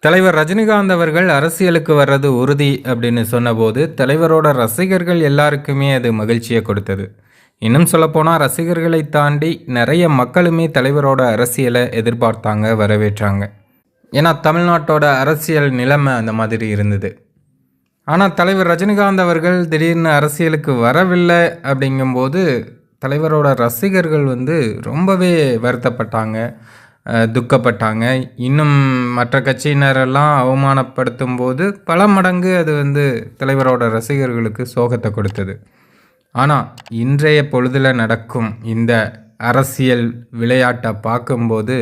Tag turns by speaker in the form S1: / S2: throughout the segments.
S1: தலைவர் ரஜினிகாந்த் அவர்கள் அரசியலுக்கு வர்றது உறுதி அப்படின்னு சொன்னபோது தலைவரோட ரசிகர்கள் எல்லாருக்குமே அது மகிழ்ச்சியை கொடுத்தது. இன்னும் சொல்லப்போனால் ரசிகர்களை தாண்டி நிறைய மக்களுமே தலைவரோட அரசியலை எதிர்பார்த்தாங்க வரவேற்றாங்க. ஏன்னா தமிழ்நாட்டோட அரசியல் நிலைமை அந்த மாதிரி இருந்தது. ஆனால் தலைவர் ரஜினிகாந்த் அவர்கள் திடீர்னு அரசியலுக்கு வரவில்லை அப்படிங்கும்போது தலைவரோட ரசிகர்கள் வந்து ரொம்பவே வருத்தப்பட்டாங்க. துக்கப்பட்டாங்க. இன்னும் மற்ற கட்சியினரெல்லாம் அவமானப்படுத்தும் போது பல மடங்கு அது வந்து தலைவரோட ரசிகர்களுக்கு சோகத்தை கொடுத்தது. ஆனால் இன்றைய பொழுதில் நடக்கும் இந்த அரசியல் விளையாட்டை பார்க்கும்போது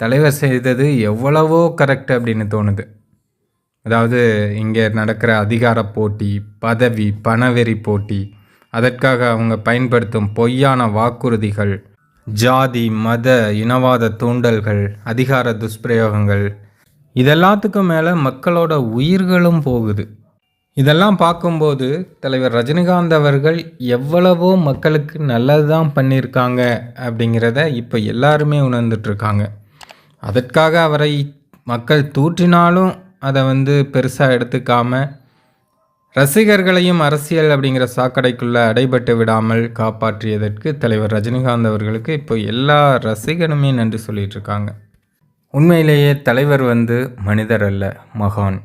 S1: தலைவர் செய்தது எவ்வளவோ கரெக்ட் அப்படின்னு தோணுது. அதாவது இங்கே நடக்கிற அதிகார போட்டி பதவி பணவெறி போட்டி அதற்காக அவங்க பயன்படுத்தும் பொய்யான வாக்குறுதிகள் ஜாதி மத இனவாத தூண்டல்கள் அதிகார துஷ்பிரயோகங்கள். இதெல்லாத்துக்கும் மேலே மக்களோட உயிர்களும் போகுது. இதெல்லாம் பார்க்கும்போது தலைவர் ரஜினிகாந்த் அவர்கள் எவ்வளவோ மக்களுக்கு நல்லது தான் பண்ணியிருக்காங்க அப்படிங்கிறத இப்போ எல்லாருமே உணர்ந்துட்டு இருக்காங்க அதற்காக அவரை மக்கள் தூற்றினாலும் அதை வந்து பெருசாக எடுத்துக்காமல் ரசிகர்களையும் அரசியல் அப்படிங்கிற சாக்கடைக்குள்ளே அடைபட்டு விடாமல் காப்பாற்றியதற்கு தலைவர் ரஜினிகாந்த் அவர்களுக்கு இப்போ எல்லா ரசிகனுமே நன்றி சொல்லிட்டு இருக்காங்க. உண்மையிலேயே தலைவர் வந்து மனிதர் அல்ல மகான்.